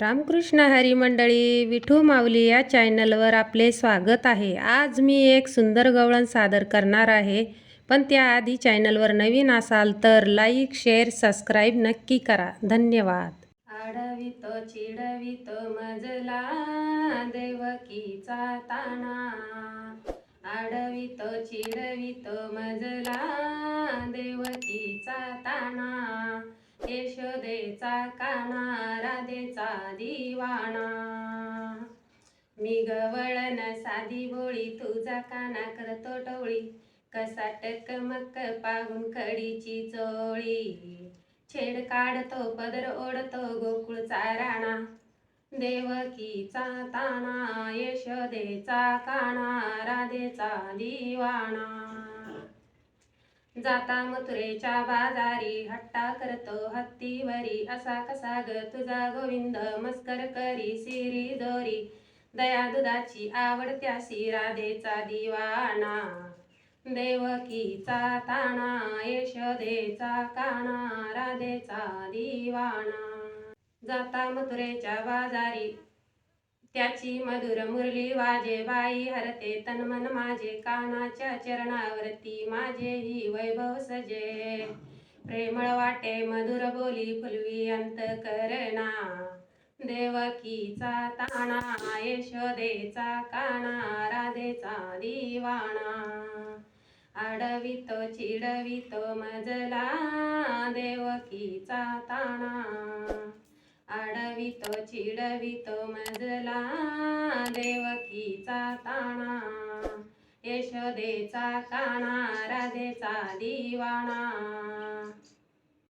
रामकृष्ण हरी मंडळी विठू माऊली या चॅनलवर आपले स्वागत आहे. आज मी एक सुंदर गवळण सादर करणार आहे. पण त्याआधी चॅनलवर नवीन असाल तर लाईक शेअर सबस्क्राईब नक्की करा. धन्यवाद. आडवितो चिडवितो मजला देवकीचा ताणा आडवितो चिडवितो मजला देवकीचा ताणा यशोदेचा काना राधेचा दिवाणा. मी गवळण साधी बोळी तुझा काना करतो टोळी. कसा टकमक पाहून कडीची चोळी. छेड काढतो पदर ओढतो गोकुळचा राणा. देवकीचा ताना यशोदेचा काना राधेचा दिवाणा. जाता मथुरेच्या बाजारी हट्टा करतो हत्तीवरी. असा कसा ग तुझा गोविंद? मस्कर करी सिरी दोरी. दया दुधाची आवडत्यासी राधेचा दिवाणा. देवकीचा ताणा यशोदेचा काणा राधेचा दिवाणा. जाता मथुरेच्या बाजारी त्याची मधुर मुरली वाजे बाई हरते तनमन माझे कानाच्या चरणावरती माझे ही वैभव सजे. प्रेमळ वाटे मधुर बोली फुलवी अंत करना देवकीचा ताणा यशोदेचा काना राधेचा दिवाणा. आडवितो चिडवितो मजला देवकीचा ताणा. आडवितो चिडवितो मजला देवकीचा ताणा यशोदेचा काणा राधेचा दिवाणा.